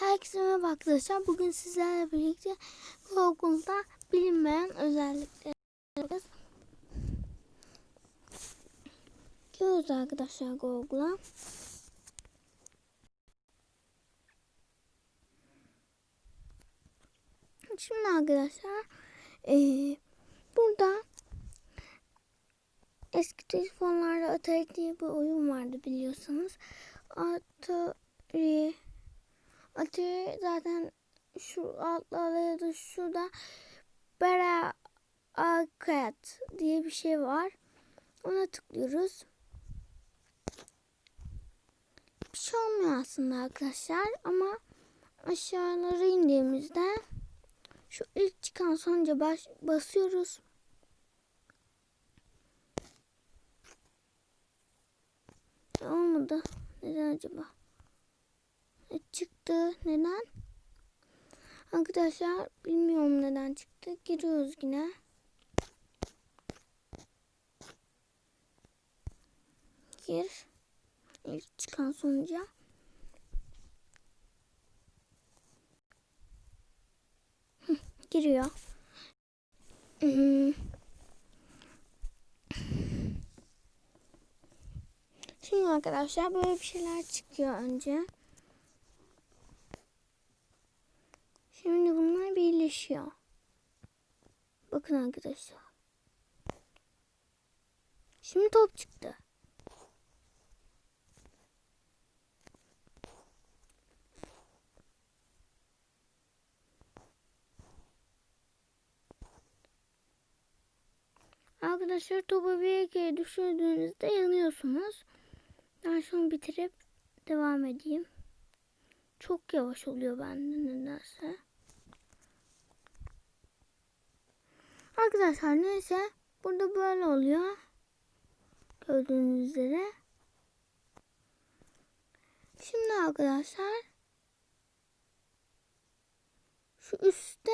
Herkese merhaba arkadaşlar. Bugün sizlerle birlikte Google'da bilinmeyen özellikleri bakacağız. Arkadaşlar Google'a. Şimdi arkadaşlar eee, burada eski telefonlarda Atari diye bir oyun vardı biliyorsanız. Atari Atari zaten şu altlarda ya da şurada Bera Arcade diye bir şey var. Ona tıklıyoruz. Bir şey olmuyor aslında arkadaşlar ama aşağılara indiğimizde şu ilk çıkan sonuca baş, basıyoruz. Olmadı. Neden acaba? Çıktı. Neden? Arkadaşlar bilmiyorum neden çıktı. Giriyoruz yine. Gir. İlk çıkan sonuca. Giriyor. Hmm. Şimdi arkadaşlar böyle bir şeyler çıkıyor önce. Şimdi birleşiyor. Bakın arkadaşlar. Şimdi top çıktı. Arkadaşlar topu bir kere düşürdüğünüzde yanıyorsunuz. Ben şunu bitirip devam edeyim. Çok yavaş oluyor bende nedense. Arkadaşlar neyse burada böyle oluyor. Gördüğünüz üzere. Şimdi arkadaşlar şu üstte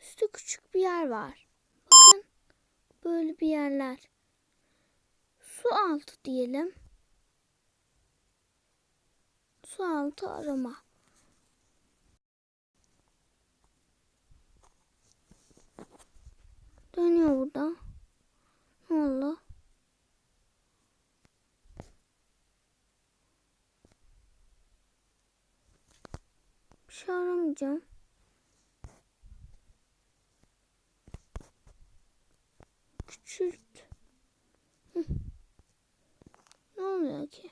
üstte küçük bir yer var. Bakın böyle bir yerler. Su altı diyelim. Su altı arama. Dönüyor burada. Ne oldu? Bir şey aramayacağım. Küçült. Ne oluyor ki?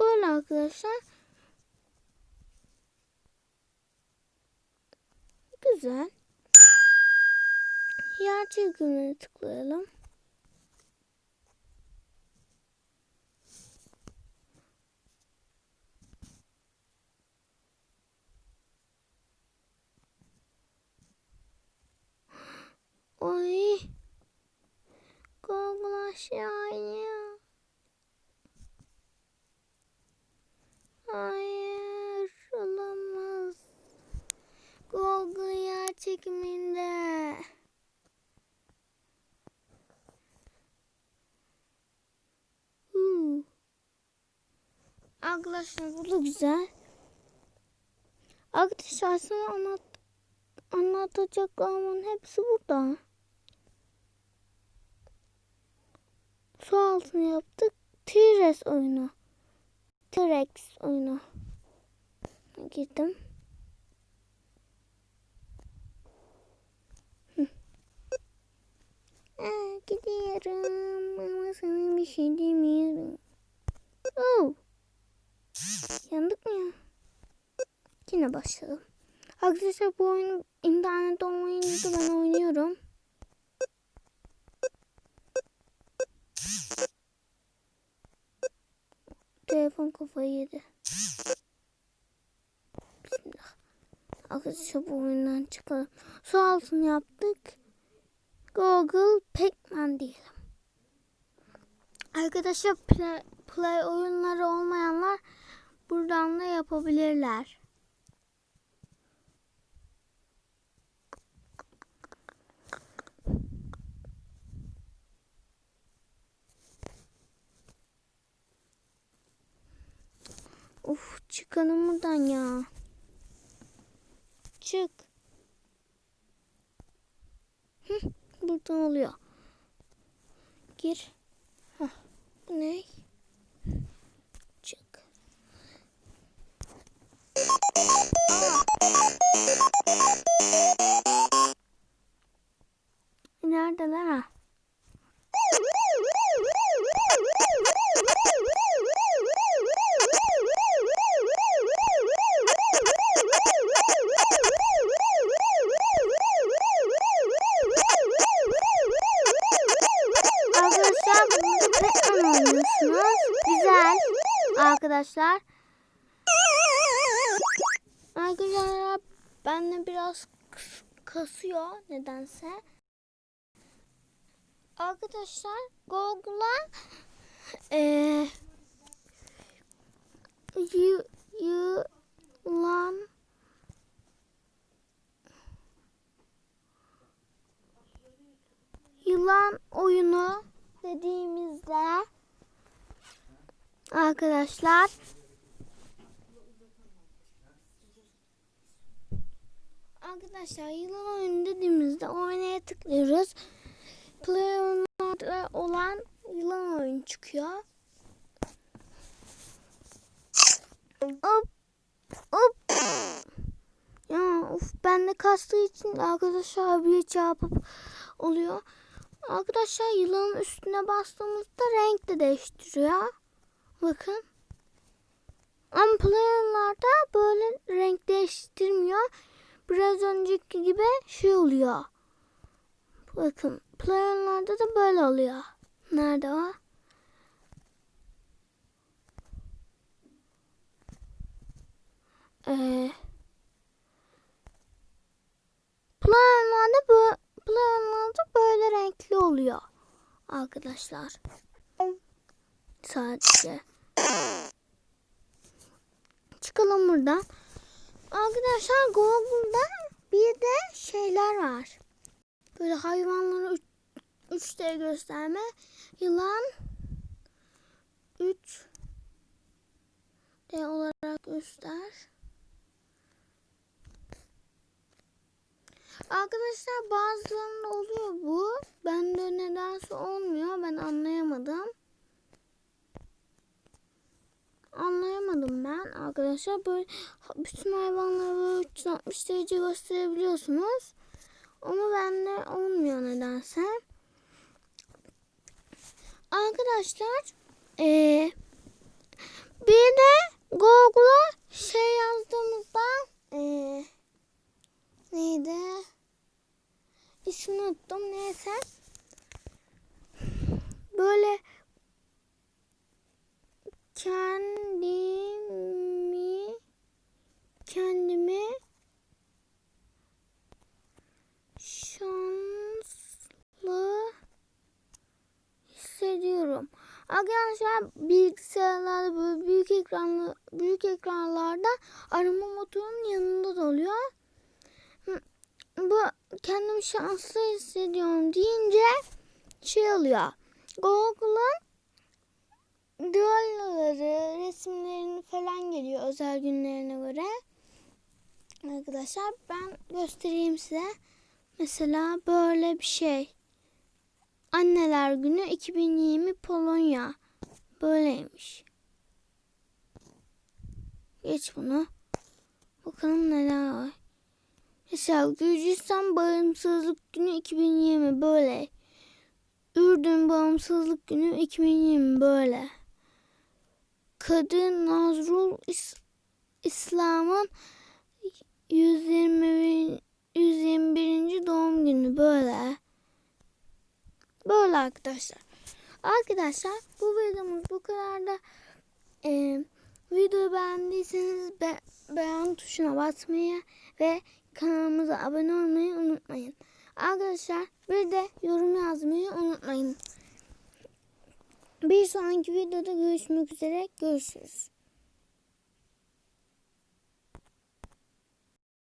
Böyle arkadaşlar. Güzel. Yer çekimine tıklayalım. Çekiminde. Huu. Arkadaşlar bu da güzel. Arkadaşlar sana anlat anlatacaklarımın hepsi burada. Su altını yaptık. T-Rex oyunu. T-Rex oyunu. Girdim. Hı. Aa, gidiyorum ama sana bir şey demiyorum. Oh. Yandık mı ya? Yine başlayalım. Arkadaşlar bu oyunu internette olmayınca ben oynuyorum. Telefon kafayı yedi. Bismillah. Arkadaşlar bu oyundan çıkalım. Su altını yaptık. Google Pac-Man diyelim. Arkadaşlar play, play oyunları olmayanlar buradan da yapabilirler. Of çıkalım buradan ya. Çık. Buradan oluyor. Gir. Hah, bu ne? Çık. Neredeler ha? Arkadaşlar burada Pac-Man oynuyorsunuz. Güzel. Arkadaşlar. Arkadaşlar benle biraz kasıyor nedense. Arkadaşlar Google'a eee yılan yılan oyunu dediğimizde arkadaşlar Arkadaşlar yılan oyunu dediğimizde oynaya tıklıyoruz. Player'larda olan yılan oyunu çıkıyor. Hop hop. Ya of ben de kastığı için arkadaşlar bir çarpıp oluyor. Arkadaşlar yılanın üstüne bastığımızda renk de değiştiriyor. Bakın. Ama player'larda böyle renk değiştirmiyor. Biraz önceki gibi şey oluyor. Bakın player'larda da böyle oluyor. Nerede o? Ee, player'larda böyle, player'larda böyle renkli oluyor. Arkadaşlar. Sadece. Çıkalım buradan. Arkadaşlar Google'da bir de şeyler var. Böyle hayvanları 3D gösterme. Yılan 3 D olarak göster. Arkadaşlar bazılarında oluyor bu. Bende nedense olmuyor. Ben anlayamadım. Anlayamadım ben arkadaşlar. Böyle bütün hayvanları böyle 360 derece gösterebiliyorsunuz. Ama bende olmuyor nedense. Arkadaşlar eee bir de Google'a şey yazdığımızda eee neydi? İsmini unuttum neyse. Böyle kendimi kendimi şanslı hissediyorum. Arkadaşlar bilgisayarlarda böyle büyük ekranlı büyük ekranlarda arama motorunun yanında da oluyor. Bu kendimi şanslı hissediyorum deyince şey oluyor. Google'ın duallaları, resimlerini falan geliyor özel günlerine göre. Arkadaşlar ben göstereyim size. Mesela böyle bir şey. Anneler Günü 2020 Polonya. Böyleymiş. Geç bunu. Bakalım neler var. Mesela Gürcistan Bağımsızlık Günü 2020 böyle. Ürdün Bağımsızlık Günü 2020 böyle. Kadı Nazrul İs- İslam'ın 120 121. doğum günü böyle. Böyle arkadaşlar. Arkadaşlar bu videomuz bu kadar da e, videoyu beğendiyseniz be, beğen tuşuna basmayı ve kanalımıza abone olmayı unutmayın. Arkadaşlar bir de yorum yazmayı unutmayın. Bir sonraki videoda görüşmek üzere. Görüşürüz.